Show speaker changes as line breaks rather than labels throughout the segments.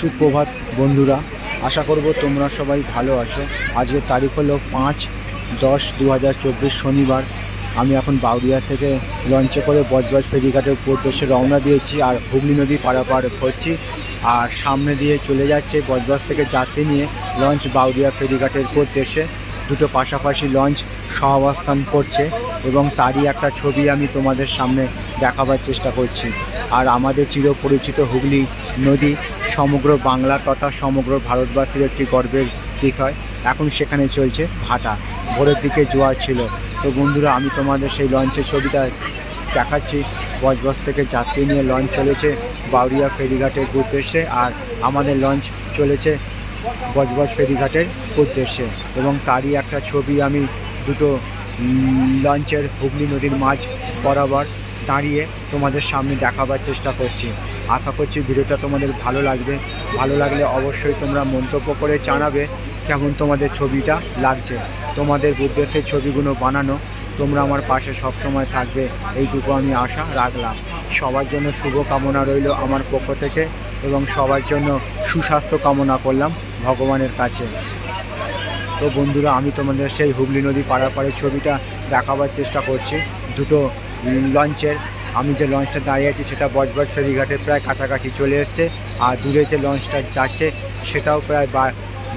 সুপ্রভাত, বন্ধুরা। আশা করব তোমরা সবাই ভালো আছো। আজকের তারিখ হলো পাঁচ দশ দু শনিবার। আমি এখন বাউরিয়া থেকে লঞ্চে করে বজবজ ফেরিঘাটের উদ্দেশ্যে রওনা দিয়েছি আর হুগলি নদী পারাপার করছি আর সামনে দিয়ে চলে যাচ্ছে বজবজ থেকে যাত্রী নিয়ে লঞ্চ বাউরিয়া ফেরিঘাটের উদ্দেশ্যে। দুটো পাশাপাশি লঞ্চ সহাবস্থান করছে এবং তারই একটা ছবি আমি তোমাদের সামনে দেখাবার চেষ্টা করছি। আর আমাদের চিরপরিচিত হুগলি নদী সমগ্র বাংলা তথা সমগ্র ভারতবাসীর একটি গর্বের বিষয়। এখন সেখানে চলছে ভাটা। ভোরের দিকে জোয়ার ছিল। তো বন্ধুরা, আমি তোমাদের সেই লঞ্চের ছবিটা দেখাচ্ছি। বজবজ থেকে যাত্রী নিয়ে লঞ্চ চলেছে বাউরিয়া ফেরিঘাটের উদ্দেশ্যে আর আমাদের লঞ্চ চলেছে বজবজ ফেরিঘাটের উদ্দেশ্যে। এবং তারই একটা ছবি আমি দুটো লঞ্চের হুগলি নদীর মাছ বরাবর দাঁড়িয়ে তোমাদের সামনে দেখাবার চেষ্টা করছি। আশা করছি ভিডিওটা তোমাদের ভালো লাগবে। ভালো লাগলে অবশ্যই তোমরা মন্তব্য করে জানাবে কেমন তোমাদের ছবিটা লাগছে। তোমাদের উদ্দেশ্যে ছবিগুলো বানানো, তোমরা আমার পাশে সবসময় থাকবে। এইটুকু আমি আশা রাখলাম। সবার জন্য শুভ কামনা রইল আমার পক্ষ থেকে এবং সবার জন্য সুস্বাস্থ্য কামনা করলাম ভগবানের কাছে। তো বন্ধুরা, আমি তোমাদের সেই হুগলি নদী পাড়াপাড়ের ছবিটা দেখাবার চেষ্টা করছি। দুটো লঞ্চের। আমি যে লঞ্চটা দাঁড়িয়ে আছি সেটা বজবজ ফেরিঘাটের প্রায় কাছাকাছি চলে এসছে। আর দূরে যে লঞ্চটা যাচ্ছে সেটাও প্রায়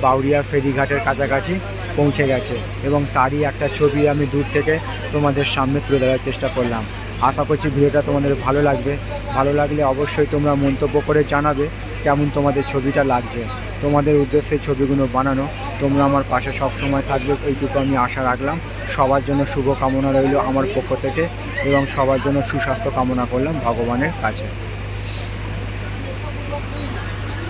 বাউরিয়া ফেরিঘাটের কাছাকাছি পৌঁছে গেছে। এবং তারই একটা ছবি আমি দূর থেকে তোমাদের সামনে তুলে ধরার চেষ্টা করলাম। আশা করছি ভিডিওটা তোমাদের ভালো লাগবে। ভালো লাগলে অবশ্যই তোমরা মন্তব্য করে জানাবে কেমন তোমাদের ছবিটা লাগছে। তোমাদের উদ্দেশ্যে ছবিগুলো বানানো। তোমরা আমার পাশে সব সময় থাকবে। এইটুকু আমি আশা রাখলাম। সবার জন্য শুভ কামনা রইল আমার পক্ষ থেকে এবং সবার জন্য সুস্বাস্থ্য কামনা করলাম ভগবানের কাছে।